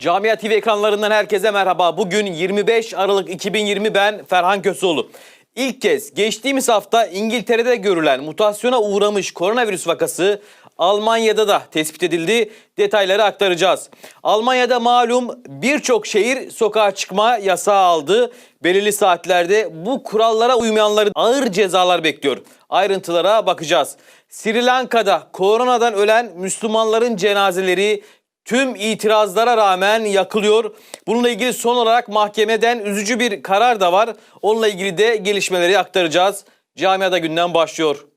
Camia TV ekranlarından herkese merhaba. Bugün 25 Aralık 2020 ben Ferhan Köseoğlu. İlk kez geçtiğimiz hafta İngiltere'de görülen mutasyona uğramış koronavirüs vakası Almanya'da da tespit edildi. Detayları aktaracağız. Almanya'da malum birçok şehir sokağa çıkma yasağı aldı. Belirli saatlerde bu kurallara uymayanların ağır cezalar bekliyor. Ayrıntılara bakacağız. Sri Lanka'da koronadan ölen Müslümanların cenazeleri tüm itirazlara rağmen yakılıyor. Bununla ilgili son olarak mahkemeden üzücü bir karar da var. Onunla ilgili de gelişmeleri aktaracağız. Camiada günden başlıyor.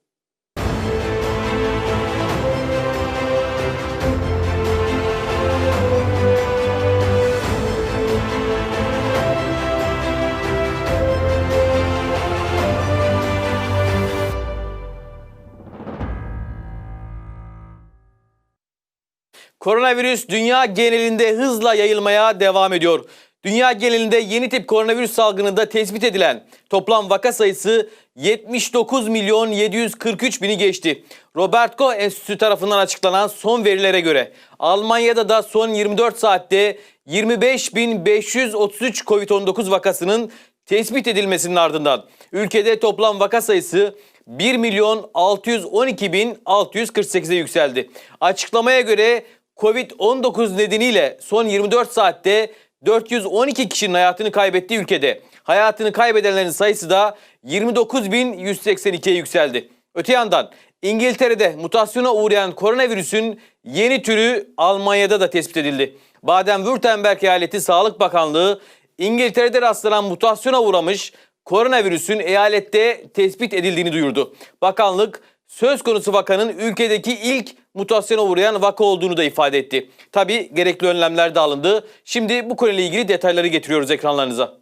Koronavirüs dünya genelinde hızla yayılmaya devam ediyor. Dünya genelinde yeni tip koronavirüs salgınında tespit edilen toplam vaka sayısı 79 milyon 743 bini geçti. Robert Koch Enstitüsü tarafından açıklanan son verilere göre Almanya'da da son 24 saatte 25.533 Covid-19 vakasının tespit edilmesinin ardından ülkede toplam vaka sayısı 1 milyon 612 bin 648'e yükseldi. Açıklamaya göre Covid-19 nedeniyle son 24 saatte 412 kişinin hayatını kaybettiği ülkede hayatını kaybedenlerin sayısı da 29.182'ye yükseldi. Öte yandan İngiltere'de mutasyona uğrayan koronavirüsün yeni türü Almanya'da da tespit edildi. Baden-Württemberg Eyaleti Sağlık Bakanlığı İngiltere'de rastlanan mutasyona uğramış koronavirüsün eyalette tespit edildiğini duyurdu. Bakanlık söz konusu vakanın ülkedeki ilk mutasyona uğrayan vaka olduğunu da ifade etti. Tabi gerekli önlemler de alındı. Şimdi bu konuyla ilgili detayları getiriyoruz ekranlarınıza.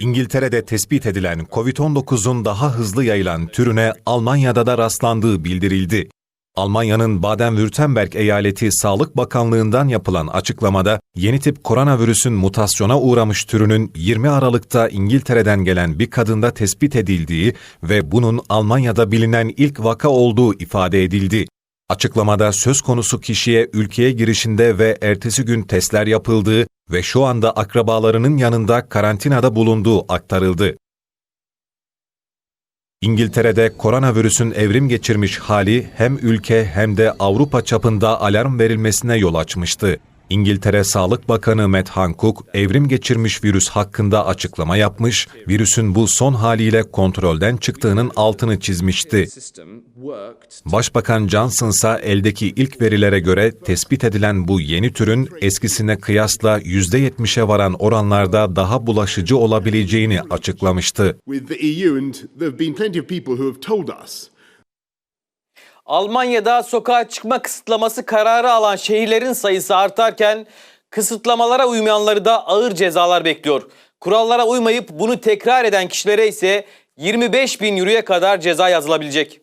İngiltere'de tespit edilen COVID-19'un daha hızlı yayılan türüne Almanya'da da rastlandığı bildirildi. Almanya'nın Baden-Württemberg eyaleti Sağlık Bakanlığı'ndan yapılan açıklamada yeni tip koronavirüsün mutasyona uğramış türünün 20 Aralık'ta İngiltere'den gelen bir kadında tespit edildiği ve bunun Almanya'da bilinen ilk vaka olduğu ifade edildi. Açıklamada söz konusu kişiye ülkeye girişinde ve ertesi gün testler yapıldığı ve şu anda akrabalarının yanında karantinada bulunduğu aktarıldı. İngiltere'de koronavirüsün evrim geçirmiş hali hem ülke hem de Avrupa çapında alarm verilmesine yol açmıştı. İngiltere Sağlık Bakanı Matt Hancock, evrim geçirmiş virüs hakkında açıklama yapmış, virüsün bu son haliyle kontrolden çıktığının altını çizmişti. Başbakan Johnson ise eldeki ilk verilere göre tespit edilen bu yeni türün eskisine kıyasla %70'e varan oranlarda daha bulaşıcı olabileceğini açıklamıştı. Almanya'da sokağa çıkma kısıtlaması kararı alan şehirlerin sayısı artarken kısıtlamalara uymayanları da ağır cezalar bekliyor. Kurallara uymayıp bunu tekrar eden kişilere ise 25 bin euroya kadar ceza yazılabilecek.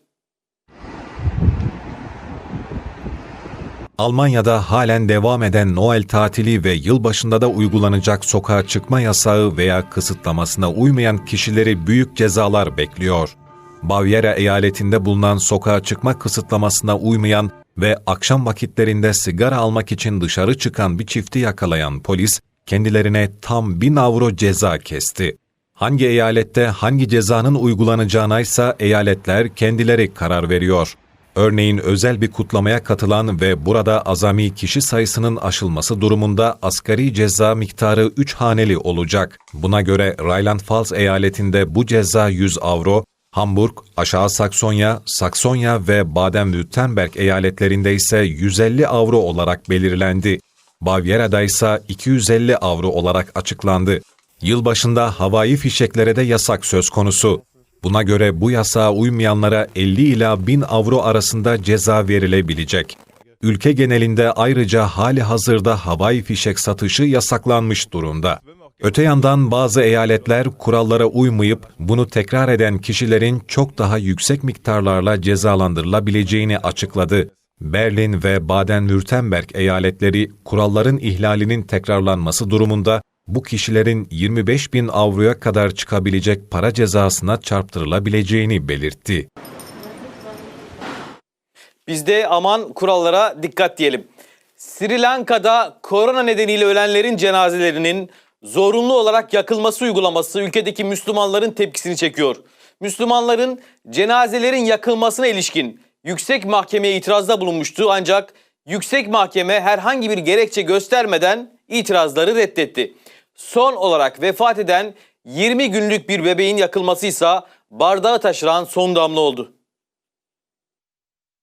Almanya'da halen devam eden Noel tatili ve yılbaşında da uygulanacak sokağa çıkma yasağı veya kısıtlamasına uymayan kişileri büyük cezalar bekliyor. Bavyera eyaletinde bulunan sokağa çıkma kısıtlamasına uymayan ve akşam vakitlerinde sigara almak için dışarı çıkan bir çifti yakalayan polis kendilerine tam 1000 avro ceza kesti. Hangi eyalette hangi cezanın uygulanacağına ise eyaletler kendileri karar veriyor. Örneğin özel bir kutlamaya katılan ve burada azami kişi sayısının aşılması durumunda asgari ceza miktarı 3 haneli olacak. Buna göre Rheinland-Pfalz eyaletinde bu ceza 100 avro, Hamburg, Aşağı Saksonya, Saksonya ve Baden-Württemberg eyaletlerinde ise 150 avro olarak belirlendi. Bavyera'da ise 250 avro olarak açıklandı. Yılbaşında havai fişeklere de yasak söz konusu. Buna göre bu yasağa uymayanlara 50 ila 1000 avro arasında ceza verilebilecek. Ülke genelinde ayrıca hali hazırda havai fişek satışı yasaklanmış durumda. Öte yandan bazı eyaletler kurallara uymayıp bunu tekrar eden kişilerin çok daha yüksek miktarlarla cezalandırılabileceğini açıkladı. Berlin ve Baden-Württemberg eyaletleri kuralların ihlalinin tekrarlanması durumunda bu kişilerin 25 bin avroya kadar çıkabilecek para cezasına çarptırılabileceğini belirtti. Biz de aman kurallara dikkat diyelim. Sri Lanka'da korona nedeniyle ölenlerin cenazelerinin zorunlu olarak yakılması uygulaması ülkedeki Müslümanların tepkisini çekiyor. Müslümanların cenazelerin yakılmasına ilişkin yüksek mahkemeye itirazda bulunmuştu ancak yüksek mahkeme herhangi bir gerekçe göstermeden itirazları reddetti. Son olarak vefat eden 20 günlük bir bebeğin yakılması ise bardağı taşıran son damla oldu.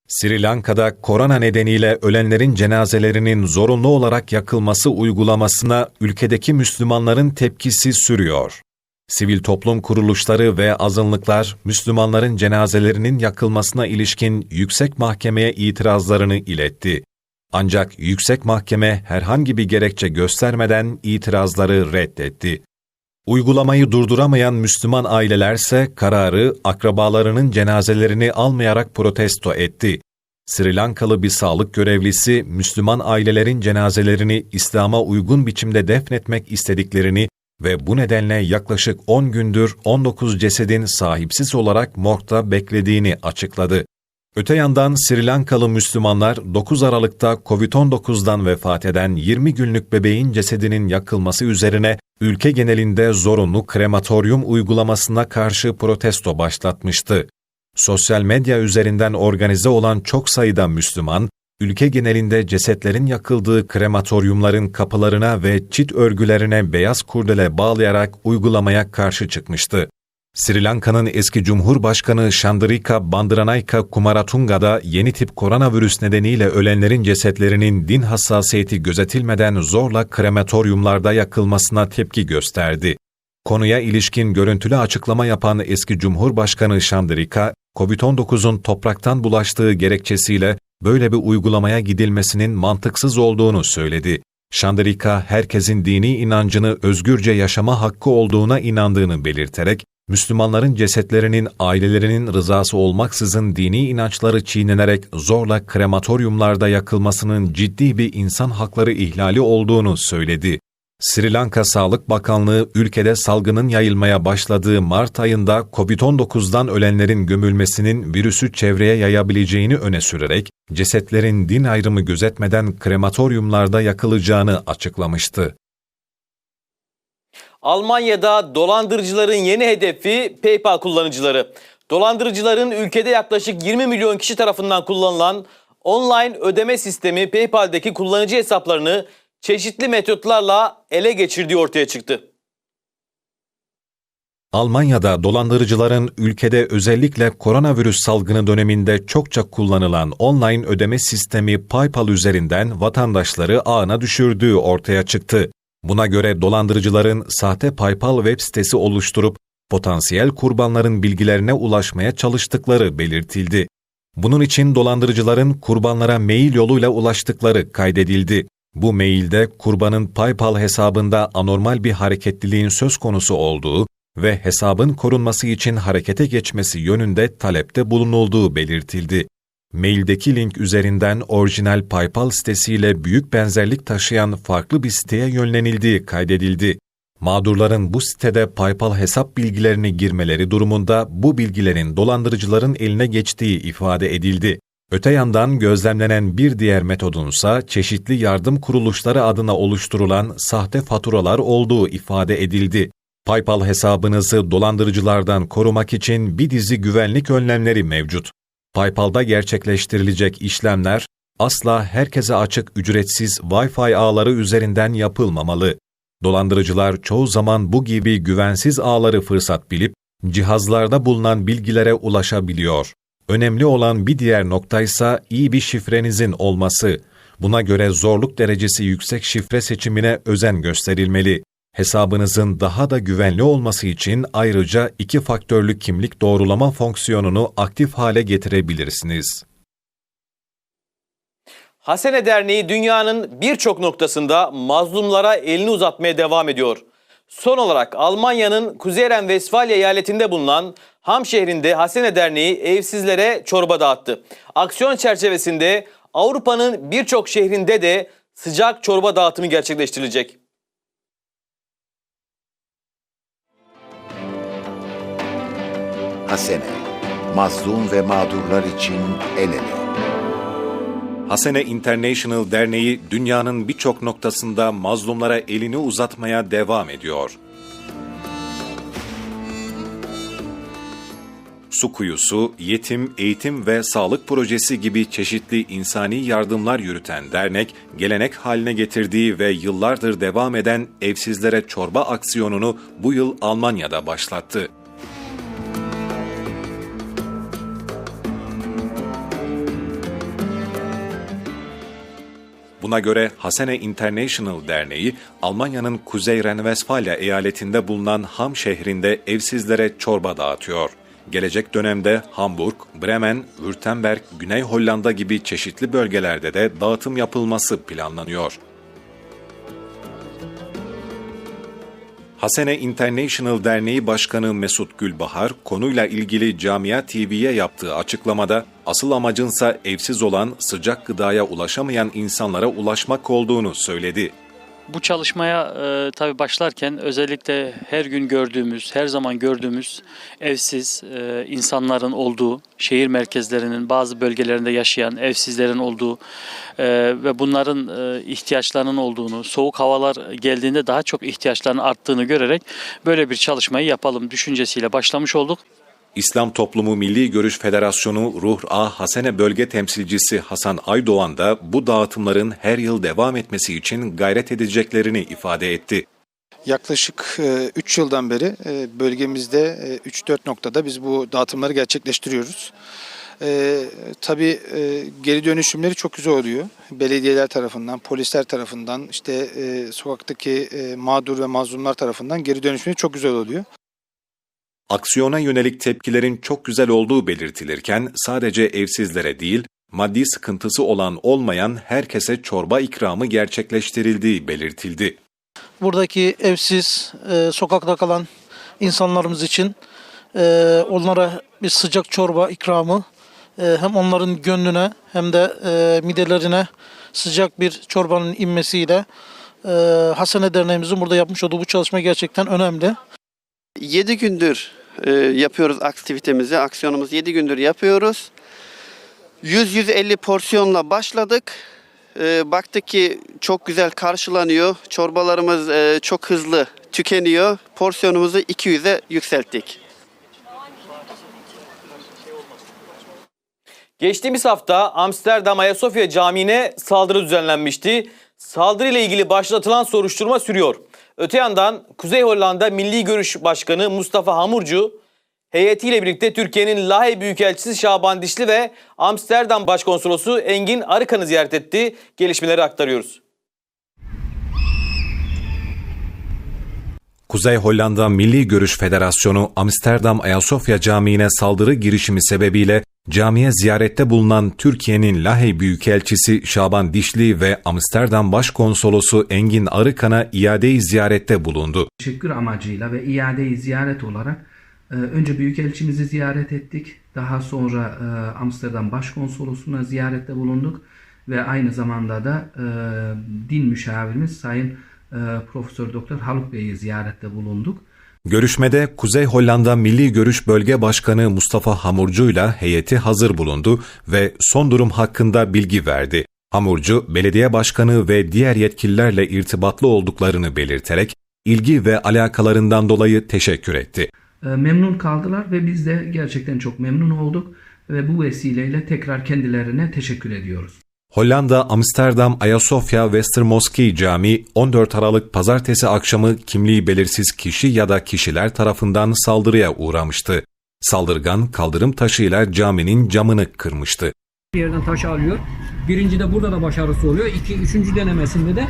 Sri Lanka'da korona nedeniyle ölenlerin cenazelerinin zorunlu olarak yakılması uygulamasına ülkedeki Müslümanların tepkisi sürüyor. Sivil toplum kuruluşları ve azınlıklar Müslümanların cenazelerinin yakılmasına ilişkin yüksek mahkemeye itirazlarını iletti. Ancak yüksek mahkeme herhangi bir gerekçe göstermeden itirazları reddetti. Uygulamayı durduramayan Müslüman ailelerse kararı akrabalarının cenazelerini almayarak protesto etti. Sri Lankalı bir sağlık görevlisi Müslüman ailelerin cenazelerini İslam'a uygun biçimde defnetmek istediklerini ve bu nedenle yaklaşık 10 gündür 19 cesedin sahipsiz olarak morgda beklediğini açıkladı. Öte yandan Sri Lankalı Müslümanlar 9 Aralık'ta COVID-19'dan vefat eden 20 günlük bebeğin cesedinin yakılması üzerine ülke genelinde zorunlu krematoryum uygulamasına karşı protesto başlatmıştı. Sosyal medya üzerinden organize olan çok sayıda Müslüman, ülke genelinde cesetlerin yakıldığı krematoryumların kapılarına ve çit örgülerine beyaz kurdele bağlayarak uygulamaya karşı çıkmıştı. Sri Lanka'nın eski Cumhurbaşkanı Chandrika Bandaranaike Kumaratunga'da yeni tip koronavirüs nedeniyle ölenlerin cesetlerinin din hassasiyeti gözetilmeden zorla krematoryumlarda yakılmasına tepki gösterdi. Konuya ilişkin görüntülü açıklama yapan eski Cumhurbaşkanı Chandrika, COVID-19'un topraktan bulaştığı gerekçesiyle böyle bir uygulamaya gidilmesinin mantıksız olduğunu söyledi. Chandrika, herkesin dini inancını özgürce yaşama hakkı olduğuna inandığını belirterek, Müslümanların cesetlerinin ailelerinin rızası olmaksızın dini inançları çiğnenerek zorla krematoryumlarda yakılmasının ciddi bir insan hakları ihlali olduğunu söyledi. Sri Lanka Sağlık Bakanlığı ülkede salgının yayılmaya başladığı Mart ayında COVID-19'dan ölenlerin gömülmesinin virüsü çevreye yayabileceğini öne sürerek cesetlerin din ayrımı gözetmeden krematoryumlarda yakılacağını açıklamıştı. Almanya'da dolandırıcıların yeni hedefi PayPal kullanıcıları. Dolandırıcıların ülkede yaklaşık 20 milyon kişi tarafından kullanılan online ödeme sistemi PayPal'deki kullanıcı hesaplarını çeşitli metotlarla ele geçirdiği ortaya çıktı. Almanya'da dolandırıcıların ülkede özellikle koronavirüs salgını döneminde çokça kullanılan online ödeme sistemi PayPal üzerinden vatandaşları ağına düşürdüğü ortaya çıktı. Buna göre dolandırıcıların sahte PayPal web sitesi oluşturup potansiyel kurbanların bilgilerine ulaşmaya çalıştıkları belirtildi. Bunun için dolandırıcıların kurbanlara mail yoluyla ulaştıkları kaydedildi. Bu mailde kurbanın PayPal hesabında anormal bir hareketliliğin söz konusu olduğu ve hesabın korunması için harekete geçmesi yönünde talepte bulunulduğu belirtildi. Maildeki link üzerinden orijinal PayPal sitesiyle büyük benzerlik taşıyan farklı bir siteye yönlenildiği kaydedildi. Mağdurların bu sitede PayPal hesap bilgilerini girmeleri durumunda bu bilgilerin dolandırıcıların eline geçtiği ifade edildi. Öte yandan gözlemlenen bir diğer metodunsa çeşitli yardım kuruluşları adına oluşturulan sahte faturalar olduğu ifade edildi. PayPal hesabınızı dolandırıcılardan korumak için bir dizi güvenlik önlemleri mevcut. PayPal'da gerçekleştirilecek işlemler asla herkese açık ücretsiz Wi-Fi ağları üzerinden yapılmamalı. Dolandırıcılar çoğu zaman bu gibi güvensiz ağları fırsat bilip cihazlarda bulunan bilgilere ulaşabiliyor. Önemli olan bir diğer noktaysa iyi bir şifrenizin olması. Buna göre zorluk derecesi yüksek şifre seçimine özen gösterilmeli. Hesabınızın daha da güvenli olması için ayrıca iki faktörlü kimlik doğrulama fonksiyonunu aktif hale getirebilirsiniz. Hasene Derneği dünyanın birçok noktasında mazlumlara elini uzatmaya devam ediyor. Son olarak Almanya'nın Kuzey Ren-Vesfalya eyaletinde bulunan Ham şehrinde Hasene Derneği evsizlere çorba dağıttı. Aksiyon çerçevesinde Avrupa'nın birçok şehrinde de sıcak çorba dağıtımı gerçekleştirilecek. Hasene, mazlum ve mağdurlar için el ele. Hasene International Derneği dünyanın birçok noktasında mazlumlara elini uzatmaya devam ediyor. Su kuyusu, yetim, eğitim ve sağlık projesi gibi çeşitli insani yardımlar yürüten dernek, gelenek haline getirdiği ve yıllardır devam eden evsizlere çorba aksiyonunu bu yıl Almanya'da başlattı. Buna göre Hasene International Derneği, Almanya'nın Kuzey Ren-Vesfalya eyaletinde bulunan Ham şehrinde evsizlere çorba dağıtıyor. Gelecek dönemde Hamburg, Bremen, Württemberg, Güney Hollanda gibi çeşitli bölgelerde de dağıtım yapılması planlanıyor. Hasene International Derneği Başkanı Mesut Gülbahar konuyla ilgili Camia TV'ye yaptığı açıklamada asıl amacınsa evsiz olan, sıcak gıdaya ulaşamayan insanlara ulaşmak olduğunu söyledi. Bu çalışmaya e, tabii başlarken özellikle her gün gördüğümüz, her zaman gördüğümüz evsiz e, insanların olduğu, şehir merkezlerinin bazı bölgelerinde yaşayan evsizlerin olduğu e, ve bunların e, ihtiyaçlarının olduğunu, soğuk havalar geldiğinde daha çok ihtiyaçlarının arttığını görerek böyle bir çalışmayı yapalım düşüncesiyle başlamış olduk. İslam Toplumu Milli Görüş Federasyonu Ruh A Hasene Bölge Temsilcisi Hasan Aydoğan da bu dağıtımların her yıl devam etmesi için gayret edeceklerini ifade etti. Yaklaşık 3 yıldan beri e, bölgemizde e, 3-4 noktada biz bu dağıtımları gerçekleştiriyoruz. E, tabii e, geri dönüşümleri çok güzel oluyor. Belediyeler tarafından, polisler tarafından, işte e, sokaktaki e, mağdur ve mazlumlar tarafından geri dönüşümleri çok güzel oluyor. Aksiyona yönelik tepkilerin çok güzel olduğu belirtilirken sadece evsizlere değil, maddi sıkıntısı olan olmayan herkese çorba ikramı gerçekleştirildiği belirtildi. buradaki evsiz, e, sokakta kalan insanlarımız için e, onlara bir sıcak çorba ikramı e, hem onların gönlüne hem de e, midelerine sıcak bir çorbanın inmesiyle e, Hasene Derneğimizin burada yapmış olduğu bu çalışma gerçekten önemli. 7 gündür e, yapıyoruz aktivitemizi, aksiyonumuzu 7 gündür yapıyoruz. 100-150 porsiyonla başladık. E, baktık ki çok güzel karşılanıyor. Çorbalarımız e, çok hızlı tükeniyor. Porsiyonumuzu 200'e yükselttik. Geçtiğimiz hafta Amsterdam Ayasofya Camii'ne saldırı düzenlenmişti. Saldırı ile ilgili başlatılan soruşturma sürüyor. Öte yandan Kuzey Hollanda Milli Görüş Başkanı Mustafa Hamurcu heyetiyle birlikte Türkiye'nin Lahey Büyükelçisi Şaban Dişli ve Amsterdam Başkonsolosu Engin Arıkan'ı ziyaret etti. Gelişmeleri aktarıyoruz. Kuzey Hollanda Milli Görüş Federasyonu Amsterdam Ayasofya Camii'ne saldırı girişimi sebebiyle camiye ziyarette bulunan Türkiye'nin Lahey Büyükelçisi Şaban Dişli ve Amsterdam Başkonsolosu Engin Arıkan'a iade-i ziyarette bulundu. teşekkür amacıyla ve iade-i ziyaret olarak e, önce Büyükelçimizi ziyaret ettik. Daha sonra e, Amsterdam Başkonsolosluğu'na ziyarette bulunduk ve aynı zamanda da e, din müşavirimiz Sayın Profesör Doktor Haluk Bey'i ziyarette bulunduk. Görüşmede Kuzey Hollanda Milli Görüş Bölge Başkanı Mustafa Hamurcu'yla heyeti hazır bulundu ve son durum hakkında bilgi verdi. Hamurcu, belediye başkanı ve diğer yetkililerle irtibatlı olduklarını belirterek ilgi ve alakalarından dolayı teşekkür etti. E, memnun kaldılar ve biz de gerçekten çok memnun olduk ve bu vesileyle tekrar kendilerine teşekkür ediyoruz. Hollanda Amsterdam Ayasofya Westermoskee Camii 14 Aralık pazartesi akşamı kimliği belirsiz kişi ya da kişiler tarafından saldırıya uğramıştı. Saldırgan kaldırım taşıyla caminin camını kırmıştı. bir yerden taş alıyor. Birinci de burada da başarısı oluyor. İki, üçüncü denemesinde de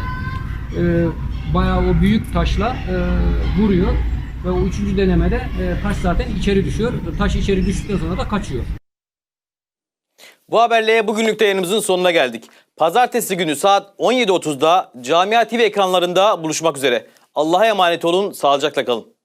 e, bayağı o büyük taşla e, vuruyor. Ve o üçüncü denemede e, taş zaten içeri düşüyor. Taş içeri düştükten sonra da kaçıyor. Bu haberle bugünlük de yayınımızın sonuna geldik. Pazartesi günü saat 17.30'da Camia TV ekranlarında buluşmak üzere. Allah'a emanet olun, sağlıcakla kalın.